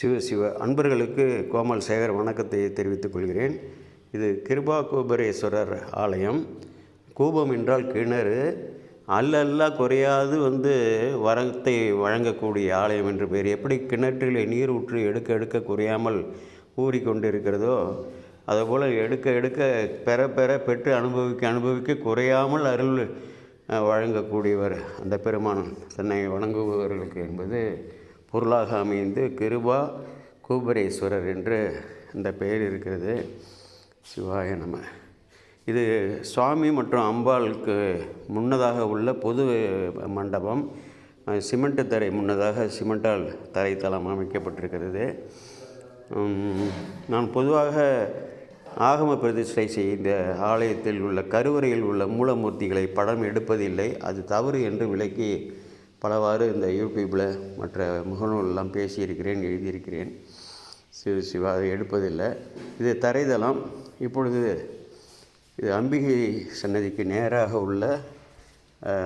சிவ சிவ அன்பர்களுக்கு கோமல் சேகர் வணக்கத்தை தெரிவித்துக் கொள்கிறேன். இது கிருபா கோபரேஸ்வரர் ஆலயம். கூபம் என்றால் கிணறு. அல்லல்ல குறையாது வந்து வரத்தை வழங்கக்கூடிய ஆலயம் என்று பேர் எப்படி கிணற்றிலே நீர் ஊற்றி எடுக்க எடுக்க குறையாமல் ஊறிக்கொண்டிருக்கிறதோ அதுபோல் எடுக்க எடுக்க பெற பெற பெற்று அனுபவிக்க அனுபவிக்க குறையாமல் அருள் வழங்கக்கூடியவர் அந்த பெருமான். தன்னை வணங்குபவர்களுக்கு என்பது பொருளாக அமைந்து கிருபா கூபரேஸ்வரர் என்று இந்த பெயர் இருக்கிறது. சிவாய நம. இது சுவாமி மற்றும் அம்பாளுக்கு முன்னதாக உள்ள பொது மண்டபம். சிமெண்ட் தரை முன்னதாக சிமெண்டால் தரைத்தளம் அமைக்கப்பட்டிருக்கிறது. நான் பொதுவாக ஆகம பிரதிஷ்டை செய்த ஆலயத்தில் உள்ள கருவறையில் உள்ள மூலமூர்த்திகளை படம் எடுப்பதில்லை. அது தவறு என்று விளக்கி பலவாறு இந்த யூடியூப்பில் மற்ற முகநூலெல்லாம் பேசியிருக்கிறேன் எழுதியிருக்கிறேன். சிவ சிவா அதை எடுப்பதில்லை. இது தரைதளம். இப்பொழுது இது அம்பிகை சன்னதிக்கு நேராக உள்ள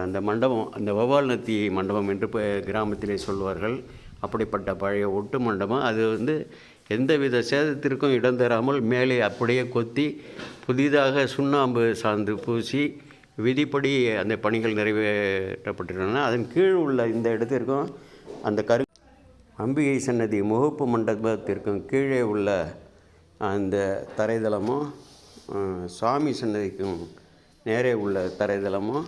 அந்த மண்டபம் அந்த வௌவால் நத்தி மண்டபம் என்று இப்போ கிராமத்திலே சொல்வார்கள். அப்படிப்பட்ட பழைய ஒட்டு மண்டபம். அது வந்து எந்தவித சேதத்திற்கும் இடம் தராமல் மேலே அப்படியே கொத்தி புதிதாக சுண்ணாம்பு சார்ந்து பூசி விதிப்படி அந்த பணிகள் நிறைவேற்றப்பட்டிருந்தன அதன் கீழ் உள்ள இந்த இடத்திற்கும் அந்த கரு அம்பிகை சன்னதி முகப்பு மண்டபத்திற்கும் கீழே உள்ள அந்த தரைதளமும் சுவாமி சன்னதிக்கும் நேரே உள்ள தரைதளமும்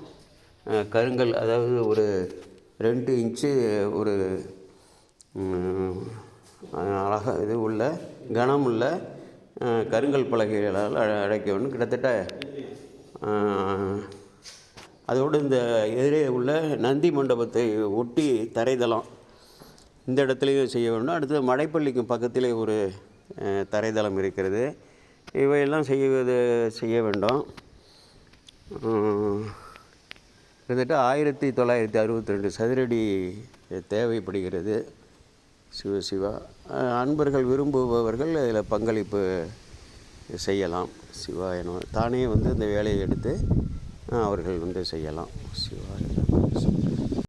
கருங்கல் அதாவது ஒரு ரெண்டு இன்ச்சு ஒரு அழகாக இது உள்ள கனமுள்ள கருங்கல் பலகைகளால் அ- அடைக்கணும் கிட்டத்தட்ட அதோடு இந்த எதிரே உள்ள நந்தி மண்டபத்தை ஒட்டி தரைதளம் இந்த இடத்துலையும் செய்ய வேண்டும். அடுத்து மடைப்பள்ளிக்கு பக்கத்திலே ஒரு தரைதளம் இருக்கிறது. இவையெல்லாம் செய்வது செய்ய வேண்டும். கிட்டத்தட்ட ஆயிரத்தி தொள்ளாயிரத்தி அறுபத்தி ரெண்டு சதுரடி தேவைப்படுகிறது. சிவ சிவா அன்பர்கள் விரும்புபவர்கள் இதில் பங்களிப்பு செய்யலாம். சிவாயனம் தானே வந்து இந்த வேலையை எடுத்து அவர்கள் வந்து செய்யலாம். சிவாய